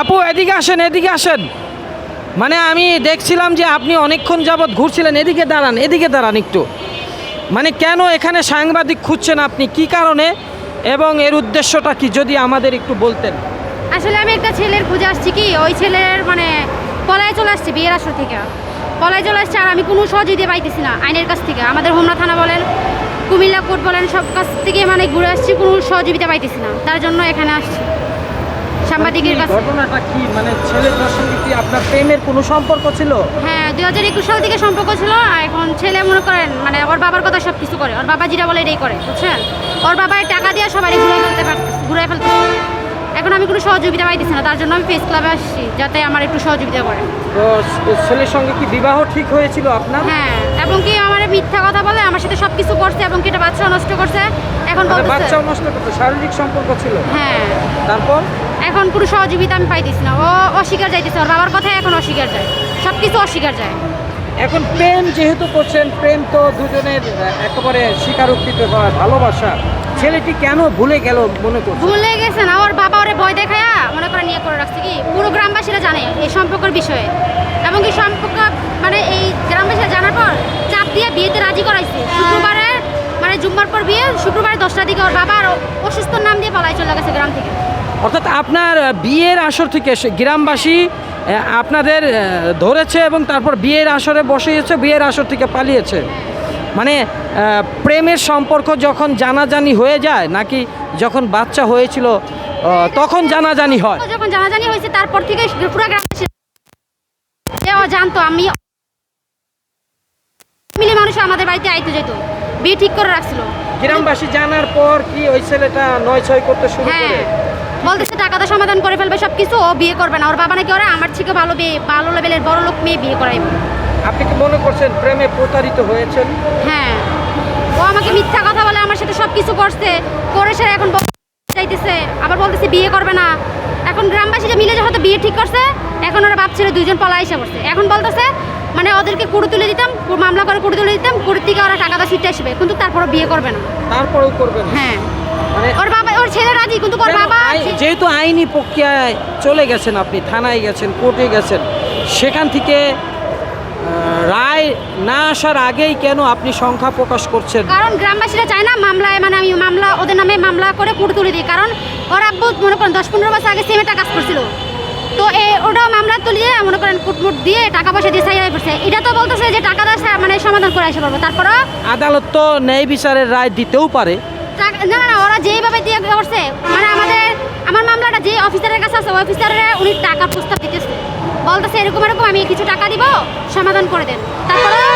আপু, এদিকে আসেন এদিকে আসেন। মানে আমি দেখছিলাম যে আপনি অনেকক্ষণ যাবৎ ঘুরছিলেন। এদিকে দাঁড়ান এদিকে দাঁড়ান একটু। মানে কেন এখানে সাংবাদিক খুঁজছেন আপনি? কি কারণে? এবং এর উদ্দেশ্যটা কি? যদি আমাদের একটু বলতেন। আসলে আমি একটা ছেলের খুঁজে আসছি কি? ওই ছেলের মানে পলায় চলে আসছে বিয়ের আসর থেকে। পলায় চলে আসছে আর আমি কোনো সহযোগিতা পাইতেছি না আইনের কাছ থেকে। আমাদের হোমনা থানা বলেন, কুমিল্লা কোর্ট বলেন, সব কাছ থেকে মানে ঘুরে আসছি, কোনো সহযোগিতা পাইতেছি না। তার জন্য এখানে আসছি। সাংবাদিকের কাছে। ঘটনাটা কি? মানে ছেলেটার সঙ্গে কি আপনার প্রেমের কোনো সম্পর্ক ছিল? হ্যাঁ দুই হাজার একুশ সাল থেকে সম্পর্ক ছিল আর এখন ছেলে মনে করেন মানে ওর বাবার কথা সব কিছু করে। ওর বাবা যেটা বলে এটাই করে বুঝছেন? ওর বাবার টাকা দিয়ে সবাই ঘুরে ফেলতে পারতেছে ঘুরে ফেলতে এখন আমি কোনো সহযোগিতা পাইতেছি না তার জন্য আমি ফেস ক্লাবে আসছি যাতে আমার একটু সহযোগিতা করে। ছেলের সঙ্গে কি বিবাহ ঠিক হয়েছিল আপনার? হ্যাঁ এবং কি আমার মিথ্যা কথা বলে আমার সাথে সব কিছু করছে এবং কি এটা বাচ্চা নষ্ট করছে এখন মানে বলতেছে নষ্ট করতো শারীরিক সম্পর্ক ছিল? হ্যাঁ। তারপর? এখন কোনো সহযোগিতা আমি পাইতেছি না ও অস্বীকার যাইতেছে ওর বাবার কথা এখন অস্বীকার যায় সব কিছু অস্বীকার যায়। এখন প্রেম যেহেতু করছেন প্রেম তো দুজনের একেবারে স্বীকারোক্তিতে হয় ভালোবাসা। ছেলেটি কেন ভুলে গেল মনে করছে? ভুলে গেছে না ওর বাবা ওরে ভয় দেখায়া মনে করে নিয়ে করে রাখছে কি? পুরো গ্রামবাসীরা জানে এই সম্পর্কের বিষয়ে। এবং এই সম্পর্ক মানে এই গ্রামবাসীরা জানার পর চাপ দিয়ে বিয়েতে রাজি করাইছে। শুক্রবারে মানে জুম্মার পর বিয়ে শুক্রবারে দশটার দিকে ওর বাবা আর অসুস্থর নাম দিয়ে পালাই চলে গেছে গ্রাম থেকে। অর্থাৎ আপনার বিয়ের আসর থেকে গ্রামবাসী আপনাদের ধরেছে এবং তারপর বিয়ের আসরে বসিয়েছে বিয়ের আসর থেকে পালিয়েছে। মানে প্রেমের সম্পর্ক যখন জানাজানি হয়ে যায় নাকি যখন বাচ্চা হয়েছিল তখন জানাজানি হয়? যখন জানাজানি হয়েছে তারপর থেকে পুরো ও জানতো আমি মিলে মানুষ আমাদের বাড়িতে আইতে যেত। বিয়ে ঠিক করে রাখছিল। গ্রামবাসী জানার পর কি ওই ছেলেটা নয় ছয় করতে শুরু হ্যাঁ। করে? বলতেছে টাকাটা সমাধান করে ফেলবে সব কিছু ও বিয়ে করবে না। ওর বাবা নাকি ওরা আমার থেকে ভালো বিয়ে ভালো লেভেলের বড় লোক মেয়ে বিয়ে করাইবে। আপনি কি মনে করছেন প্রেমে প্রতারিত হয়েছেন? হ্যাঁ। ও আমাকে মিথ্যা কথা বলে আমার সাথে সব কিছু করছে। করে সে এখন চাইতেছে আবার বলতেছে বিয়ে করবে না। এখন গ্রামবাসীরা মিলে যখন বিয়ে ঠিক করছে এখন ওরা বাপ ছেলে দুইজন পলা এসে পড়ছে। এখন বলতেছে মানে ওদেরকে কুড়ি তুলে দিতাম মামলা করে কুড়ি তুলে দিতাম কুড়ি থেকে ওরা টাকাটা ছুটে আসবে। কিন্তু তারপরে বিয়ে করবে না। তারপরেও করবেন হ্যাঁ। মানে ওর বাবা ওর ছেলে রাজি কিন্তু ওর বাবা যেহেতু আইনি প্রক্রিয়ায় চলে গেছেন আপনি থানায় গেছেন কোর্টে গেছেন সেখান থেকে রায় না আসার আগেই কেন আপনি সংখ্যা প্রকাশ করছেন? কারণ গ্রামবাসীরা চায় না মামলায় মানে আমি মামলা ওদের নামে মামলা করে কুড়ি তুলে দিই। কারণ ওর মনে করেন দশ পনেরো বছর আগে সেমেটা কাজ করছিল। তো এ ওটাও মামলা তুলিয়ে মনে করেন কুটমুট দিয়ে টাকা পয়সা দিয়ে সাইয়াই পড়ছে এটা তো বলতেছে যে টাকা দেওয়া মানে সমাধান করে আসতে পারব। তারপরে আদালত তো ন্যায় বিচারের রায় দিতেও পারে। না না না ওরা যেইভাবে দিয়ে করছে মানে আমাদের আমার মামলাটা যে অফিসারের কাছে আছে, অফিসারের উনি টাকা প্রস্তাব দিতেছে। বলতেছে, এরকম এরকম, আমি কিছু টাকা দিব, সমাধান করে দেন। তারপরে